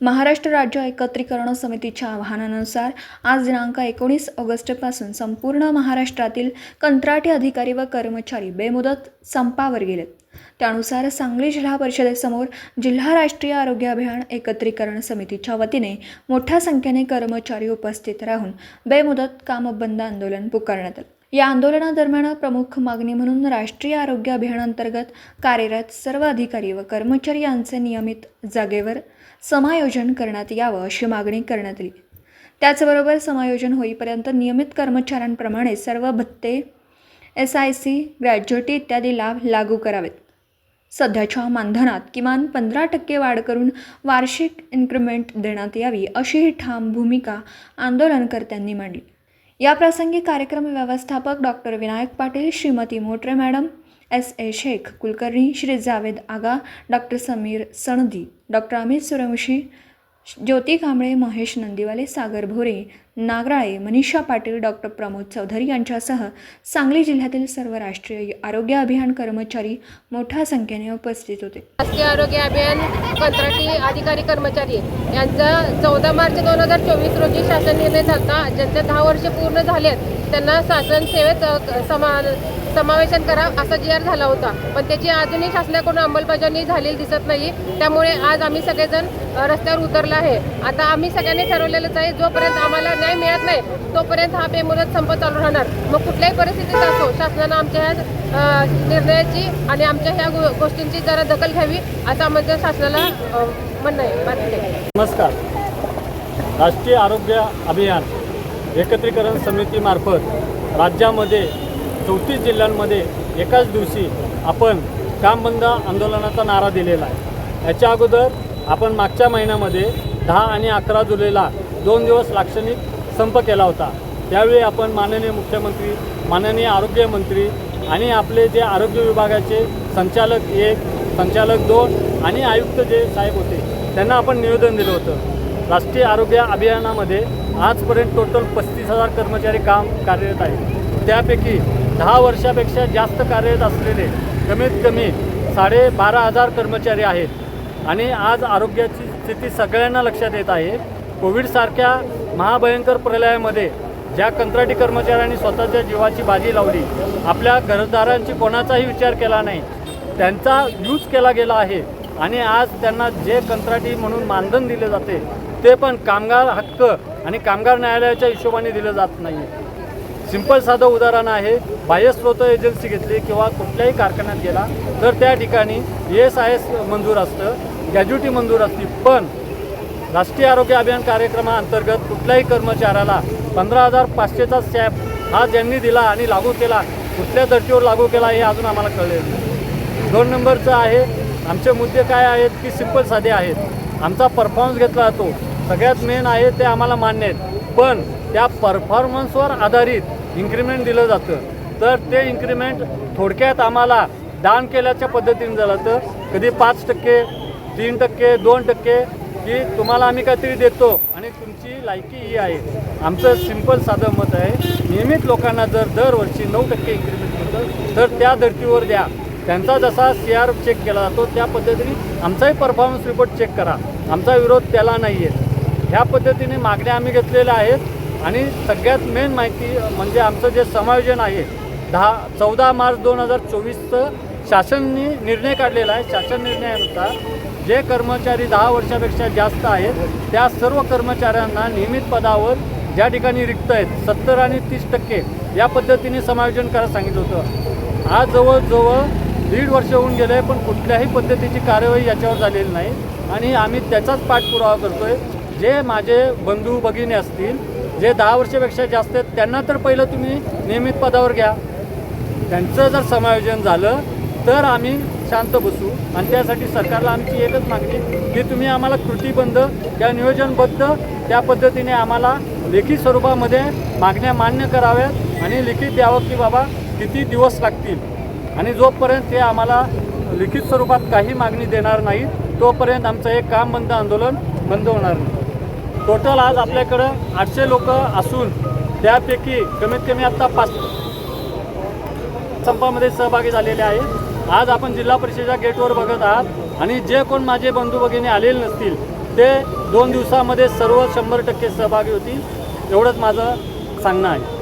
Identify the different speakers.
Speaker 1: महाराष्ट्र राज्य एकत्रीकरण समितीच्या आवाहनानुसार आज दिनांक एकोणीस ऑगस्टपासून संपूर्ण महाराष्ट्रातील कंत्राटी अधिकारी व कर्मचारी बेमुदत संपावर गेलेत त्यानुसार सांगली जिल्हा परिषदेसमोर जिल्हा राष्ट्रीय आरोग्य अभियान एकत्रीकरण समितीच्या वतीने मोठ्या संख्येने कर्मचारी उपस्थित राहून बेमुदत कामबंद आंदोलन पुकारण्यात आलं. या आंदोलनादरम्यान प्रमुख मागणी म्हणून राष्ट्रीय आरोग्य अभियानांतर्गत कार्यरत सर्व अधिकारी व कर्मचारी यांचे नियमित जागेवर समायोजन करण्यात यावं अशी मागणी करण्यात आली. त्याचबरोबर समायोजन होईपर्यंत नियमित कर्मचाऱ्यांप्रमाणे सर्व भत्ते एस आय सी ग्रॅज्युटी इत्यादी लाभ लागू करावेत. सध्याच्या मानधनात किमान पंधरा टक्के वाढ करून वार्षिक इन्क्रिमेंट देण्यात यावी अशीही ठाम भूमिका आंदोलनकर्त्यांनी मांडली. याप्रसंगी कार्यक्रम व्यवस्थापक doctor Vinayak Patil Shrimati Motare madam S A Shaikh Kulkarni Shri Javed Aga doctor Sameer Sanadi doctor Amit Suryavanshi Jyoti Kamble Mahesh Nandiwale Sagar Bhore Nagarale Manisha Patil doctor Pramod Chaudhari यांच्यासह सांगली जिल्ह्यातील सर्व राष्ट्रीय आरोग्य अभियान कर्मचारी मोठ्या संख्येने उपस्थित होते.
Speaker 2: राष्ट्रीय आरोग्य अभियान कंत्राटी अधिकारी कर्मचारी यांचा चौदा मार्च दोन हजार चोवीस रोजी शासन निर्णय झाला. ज्यांचे दहा वर्ष पूर्ण झालेत त्यांना शासन सेवेत समान समा समावेशन करा असा जी आर झाला होता. पण त्याची अजूनही शासनाकडून अंमलबजावणी झालेली दिसत नाही त्यामुळे आज आम्ही सगळेजण रस्त्यावर उतरलो आहे. आता आम्ही सगळ्यांनी ठरवलेलंच आहे जोपर्यंत आम्हाला न्याय मिळत नाही तोपर्यंत हा बेमुदत संप चालू राहणार. मग कुठल्याही परिस्थितीत असो शासनानं आमच्या ह्या निर्णयाची आणि आमच्या ह्या गोष्टींची जरा दखल घ्यावी असं आमचं शासनाला म्हणणं आहे आहे.
Speaker 3: नमस्कार. राष्ट्रीय आरोग्य अभियान एकत्रीकरण समितीमार्फत राज्यामध्ये चौतीस जिल्ह्यांमध्ये एकाच दिवशी आपण काम बंद आंदोलनाचा नारा दिलेला आहे. याच्या अगोदर आपण मागच्या महिन्यामध्ये दहा आणि अकरा जुलैला दोन दिवस लाक्षणिक संप केला होता. त्यावेळी आपण माननीय मुख्यमंत्री माननीय आरोग्यमंत्री आणि आपले जे आरोग्य विभागाचे संचालक एक संचालक दोन आणि आयुक्त जे साहेब होते त्यांना आपण निवेदन दिलं होतं. राष्ट्रीय आरोग्य अभियानामध्ये आजपर्यंत टोटल पस्तीस हजार कर्मचारी काम कार्यरत आहेत. त्यापैकी दहा वर्षापेक्षा जास्त कार्यरत असलेले कमीत कमी साडे बारा हजार कर्मचारी आहेत. आणि आज आरोग्याची स्थिती सगळ्यांना लक्षात येत आहे. कोविडसारख्या महाभयंकर प्रलयामध्ये ज्या कंत्राटी कर्मचाऱ्यांनी स्वतःच्या जीवाची बाजी लावली आपल्या घरदारांची कोणाचाही विचार केला नाही त्यांचा यूज केला गेला आहे. आणि आज त्यांना जे कंत्राटी म्हणून मानधन दिले जाते ते पण कामगार हक्क आणि कामगार न्यायालयाच्या हिशोबाने दिलं जात नाही सिंपल साधं उदाहरण आहे. बाह्यस्रोत एजन्सी घेतली किंवा कुठल्याही कारखान्यात गेला तर त्या ठिकाणी एस आय एस मंजूर असतं गॅज्युटी मंजूर असते. पण राष्ट्रीय आरोग्य अभियान कार्यक्रमाअंतर्गत कुठल्याही कर्मचाऱ्याला पंधरा हजार पाचशेचा स्टॅप हा ज्यांनी दिला आणि लागू केला कुठल्या धर्तीवर लागू केला हे अजून आम्हाला कळलेलं नाही. दोन नंबरचं आहे आमचे मुद्दे काय आहेत की सिंपल साधे आहेत. आमचा परफॉर्मन्स घेतला जातो. सगळ्यात मेन आहे ते आम्हाला मान्य आहेत. पण त्या परफॉर्मन्सवर आधारित इन्क्रीमेंट दिलं जातं. तर ते इन्क्रीमेंट थोडक्यात आम्हाला दान केल्याच्या पद्धतीने झालं तर कधी पाच टक्के तीन टक्के दोन टक्के की तुम्हाला आम्ही काहीतरी देतो. आणि तुमची लायकी ही आहे. आमचं सिंपल साधं मत आहे. नियमित लोकांना जर दरवर्षी नऊ टक्के इन्क्रीमेंट मिळतं तर त्या धर्तीवर द्या. त्यांचा जसा सी आर चेक केला जातो त्या पद्धतीने आमचाही परफॉर्मन्स रिपोर्ट चेक करा. आमचा विरोध त्याला नाही आहे ह्या पद्धतीने मागण्या आम्ही घेतलेल्या आहेत. आणि सगळ्यात मेन माहिती म्हणजे आमचं जे समायोजन आहे दहा चौदा मार्च दोन हजार चोवीसचं शासननी निर्णय काढलेला आहे. शासन निर्णयानुसार जे कर्मचारी दहा वर्षापेक्षा जास्त आहेत त्या सर्व कर्मचाऱ्यांना नियमित पदावर ज्या ठिकाणी रिक्त आहेत सत्तर आणि तीस टक्के या पद्धतीने समायोजन करायला सांगितलं होतं. आज जवळजवळ दीड वर्ष होऊन गेलं आहे पण कुठल्याही पद्धतीची कार्यवाही याच्यावर झालेली नाही. आणि आम्ही त्याचाच पाठपुरावा करतो आहे जे माझे बंधू भगिनी असतील जे दहा वर्षापेक्षा जास्त आहेत त्यांना तर पहिलं तुम्ही नियमित पदावर घ्या. त्यांचं जर समायोजन झालं तर आम्ही शांत बसू. आणि त्यासाठी सरकारला आमची एकच मागणी की तुम्ही आम्हाला कृतीबंध त्या नियोजनबद्ध त्या पद्धतीने आम्हाला लेखी स्वरूपामध्ये मागण्या मान्य कराव्यात आणि लिखित द्यावं की बाबा किती दिवस लागतील. आणि जोपर्यंत ते आम्हाला लिखित स्वरूपात काही मागणी देणार नाही तोपर्यंत आमचं एक काम बंद आंदोलन बंद होणार नाही. टोटल आज आपल्याकडं आठशे लोक असून त्यापैकी कमीत कमी आत्ता पाच संपामध्ये सहभागी झालेले आहेत. आज आपण जिल्हा परिषदेच्या गेटवर बघत आहात आणि जे कोण माझे बंधू भगिनी आलेले नसतील ते दोन दिवसामध्ये सर्व शंभर टक्के सहभागी होतील एवढंच माझं सांगणं आहे.